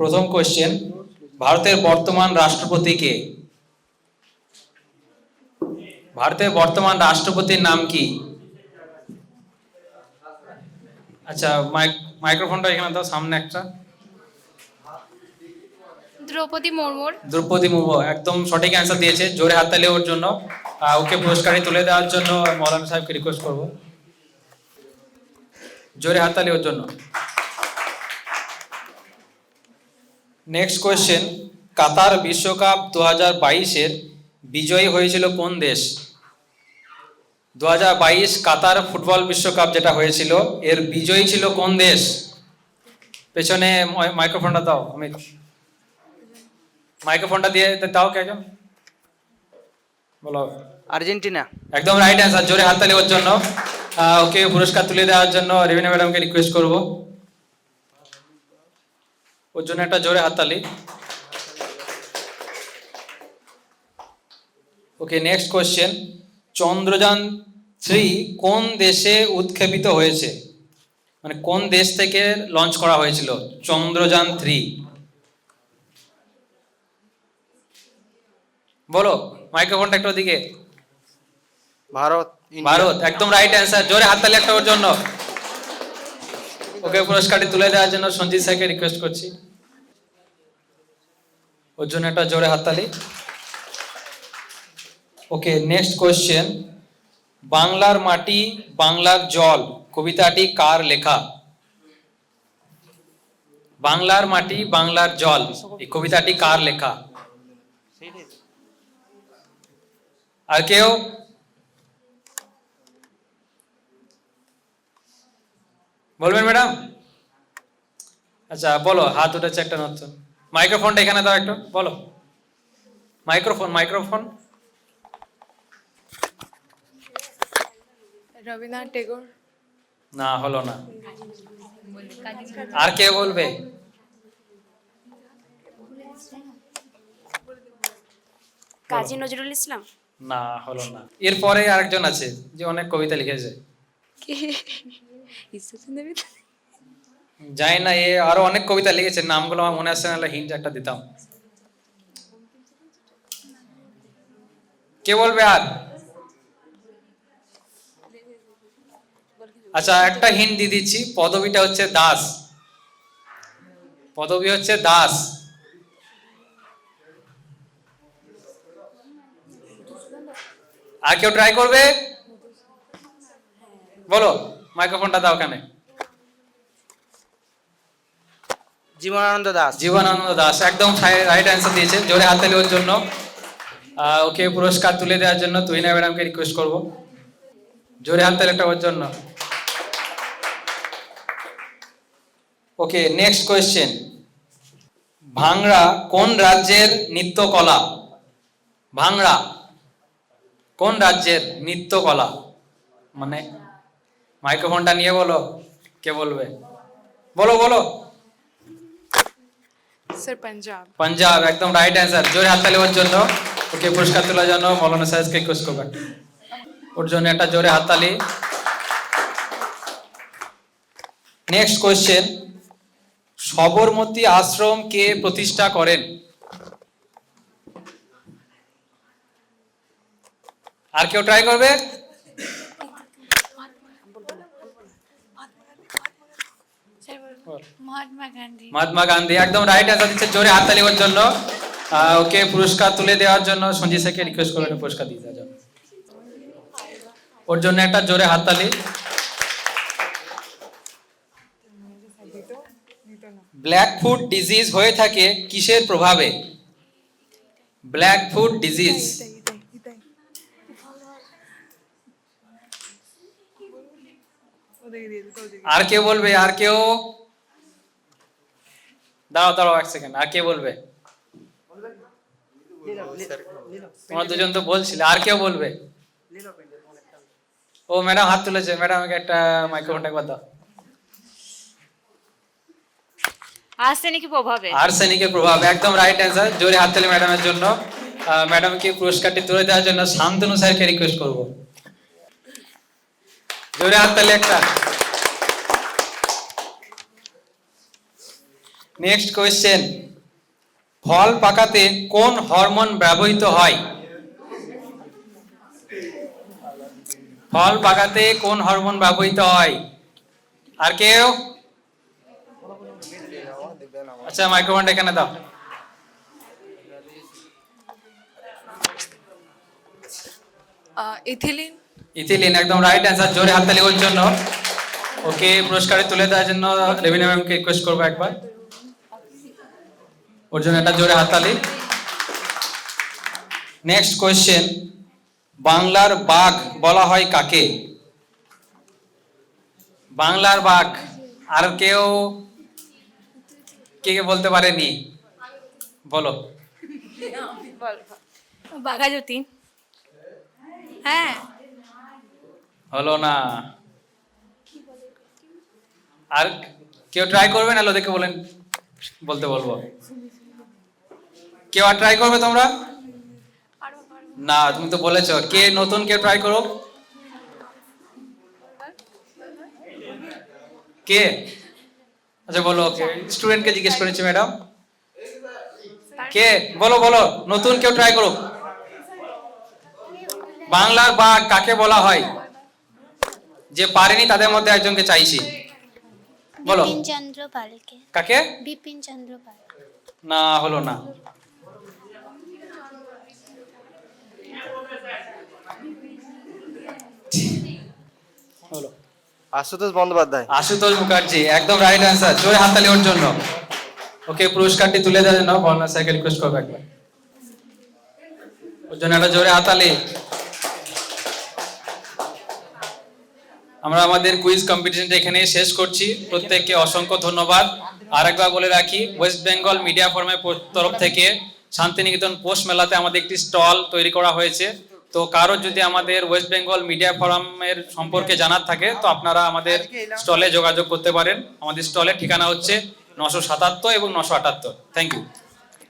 প্রথম কোয়েশ্চেন ভারতের বর্তমান রাষ্ট্রপতি কে? ভারতের বর্তমান রাষ্ট্রপতির নাম কি? আচ্ছা মাইক মাইক্রোফোনটা এখানে দাও সামনে একটা। দ্রৌপদী মুর্মুর। দ্রৌপদী মুর্মু একদম সঠিক অ্যান্সার দিয়েছে জোরে হাততালি ওর জন্য। ওকে পুরস্কারই তুলে দেওয়ার জন্য মৌলানা সাহেবকে রিকোয়েস্ট করব। জোরে হাততালি ওর জন্য। নেক্সট কোয়েশ্চেন কাতার বিশ্বকাপ দু হাজার বাইশের বিজয়ী হয়েছিল কোন দেশ? দু হাজার বাইশ কাতার ফুটবল বিশ্বকাপ যেটা হয়েছিল এর বিজয়ী ছিল কোন দেশ? পেছনে মাইক্রোফোনটা দাও অমিত মাইক্রোফোনটা দিয়ে দাও কে একজন? বলো। আর্জেন্টিনা। একদম রাইট অ্যান্সার জোরে হাততালি ওর জন্য। ওকে পুরস্কার তুলে দেওয়ার জন্য রেভিনা ম্যাডামকে রিকোয়েস্ট করব। ওর জন্য একটা জোরে হাততালি। Okay next question Chandrayaan three কোন দেশে উৎক্ষেপিত হয়েছে? মানে কোন দেশ থেকে লঞ্চ করা হয়েছিল? চন্দ্রযান থ্রি বলো মাইক্রোফোনটা একটু ওদিকে। ভারত ভারত একদম রাইট অ্যান্সার জোরে হাততালি একটা ওর জন্য। ওকে পুরস্কারটি তুলে দেওয়ার জন্য সঞ্জিত স্যারকে রিকোয়েস্ট করছি। ওর জন্য একটা জোরে হাততালি। ওকে নেক্সট কোয়েশ্চেন বাংলার মাটি, বাংলার জল, কবিতাটি কার লেখা? বাংলার মাটি, বাংলার জল, এই কবিতাটি কার লেখা? আর কেউ? বলবেন ম্যাডাম? আচ্ছা বলো, হাত উঠেছে একটা নতুন। মাইক্রোফোনটা এখানে দাও একটু বলো। Microphone microphone. রবীন্দ্রনাথ টেগোর। না হলো না। আর কে বলবে? কাজী নজরুল ইসলাম? না হলো না। এরপরে আরেকজন আছে যে অনেক কবিতা লিখেছে। ঈশ্বরচন্দ্র জানি না, এ আরও অনেক কবিতা লিখেছে নামগুলো আমার মনে আসছে না হিন্ট একটা দিতাম। কে বলবে আর? আচ্ছা একটা হিন্ট দিয়ে দিচ্ছি, পদবিটা হচ্ছে দাস। পদবি হচ্ছে দাস। আর কেউ ট্রাই করবে? বলো মাইক্রোফোনটা দাও ওখানে। জীবনানন্দ দাস। জীবনানন্দ দাস, একদম রাইট অ্যান্সার দিয়েছে জোরে হাততালি ওর জন্য। ওকে পুরস্কার তুলে দেওয়ার জন্য তুহিনা ম্যাডামকে রিকোয়েস্ট করব। জোরে হাততালি একটা ওর জন্য। ওকে নেক্সট কোয়েশ্চেন ভাংড়া কোন রাজ্যের নৃত্যকলা? ভাংড়া কোন রাজ্যের নৃত্যকলা? মানে মাইক্রোফোনটা নিয়ে বলো, কে বলবে? বলো বলো। স্যার পাঞ্জাব একদম রাইট অ্যান্সার জোরে হাততালি ওর জন্য। ওকে, পুরস্কার তোলার জন্য মৌলানা সাহেবকে ওর জন্য একটা জোরে নেক্সট কোয়েশ্চেন সবরমতী আশ্রম কে প্রতিষ্ঠা করেন? আর কেউ ট্রাই করবে? মহাত্মা গান্ধী মহাত্মা গান্ধী একদম রাইট অ্যান্সার দিচ্ছে জোরে হাততালি ওর জন্য। ওকে পুরস্কার তুলে দেওয়ার জন্য সঞ্জিত স্যারকে রিকোয়েস্ট করবেন পুরস্কার দিয়ে দেওয়ার জন্য। ওর জন্য একটা জোরে হাততালি ব্ল্যাক ফুড ডিজিজ হয়ে থাকে কিসের প্রভাবে? ব্ল্যাক ফুড ডিজিজ আর কেউ বলবে আর কেউ? দাঁড়াও দাঁড়াও এক সেকেন্ড আর কে বলবে? তোমার দুজন তো বলছিলে আর কেউ বলবে? ও ম্যাডাম হাত তুলেছে ম্যাডাম আমাকে একটা মাইক্রোফোনটা একবার দাও। আর্সেনিকের প্রভাবে। আর্সেনিকের প্রভাব একদম রাইট অ্যান্সার জোরে হাততালি ম্যাডামের জন্য। ম্যাডামকে পুরস্কারটি তুলে দেওয়ার জন্য শান্তনু স্যারকে রিকোয়েস্ট করব। জোরে হাত হাততালি একটা। নেক্সট কোয়েশ্চেন ফল পাকাতে কোন হরমোন ব্যবহৃত হয়? ফল পাকাতে কোন হরমোন ব্যবহৃত হয়? আর কেউ? আচ্ছা মাইক্রোফোনটা এখানে দাও। ইথিলিন? ইথিলিন একদম রাইট অ্যান্সার জোরে হাততালি ওর জন্য। ওকে পুরস্কারে তুলে দেওয়ার জন্য রেভিনিউ ম্যামকে রিকোয়েস্ট করব একবার। ওর জন্য একটা জোরে হাততালি। নেক্সট কোয়েশ্চেন বাংলার বাঘ বলা হয় কাকে? বাংলার বাঘ আর কেউ কে কে বলতে পারেনি? বলো। বাঘাযতীন হ্যাঁ। হলো না। আর কেউ ট্রাই করবেন না দেখে বলেন বলতে বলব। কেউ আর ট্রাই করবে তোমরা? না তুমি তো বলেছ। কে নতুন কেউ ট্রাই করো কে? আচ্ছা বলো কে? স্টুডেন্টকে জিজ্ঞেস করেছি ম্যাডাম কে? বলো বলো নতুন কেউ ট্রাই করো বাংলার বাঘ কাকে বলা হয়? যে পারেনি তাদের মধ্যে একজনকে চাইছি। বলো। বিপিন চন্দ্র পালকে। কাকে? বিপিন চন্দ্র পাল। না হলো না। আশুতোষ বন্দ্যোপাধ্যায়। আশুতোষ মুখার্জি, একদম রাইট অ্যান্সার জোরে হাততালি ওর জন্য। ওকে, পুরস্কারটি তুলে দেওয়ার জন্য বর্ণা স্যারকে রিকোয়েস্ট করব একবার। ওর জন্য একটা জোরে হাতালি আমরা আমাদের কুইজ কম্পিটিশনটা এখানে শেষ করছি। প্রত্যেককে অসংখ্য ধন্যবাদ। আরেকবার বলে রাখি ওয়েস্ট বেঙ্গল মিডিয়া ফোরামের তরফ থেকে শান্তিনিকেতন পোস্ট মেলাতে আমাদের একটি স্টল তৈরি করা হয়েছে। তো কারও যদি আমাদের ওয়েস্ট বেঙ্গল মিডিয়া ফোরামের সম্পর্কে জানার থাকে তো আপনারা আমাদের স্টলে যোগাযোগ করতে পারেন। আমাদের স্টলের ঠিকানা হচ্ছে নশো সাতাত্তর এবং নশো আটাত্তর। Thank you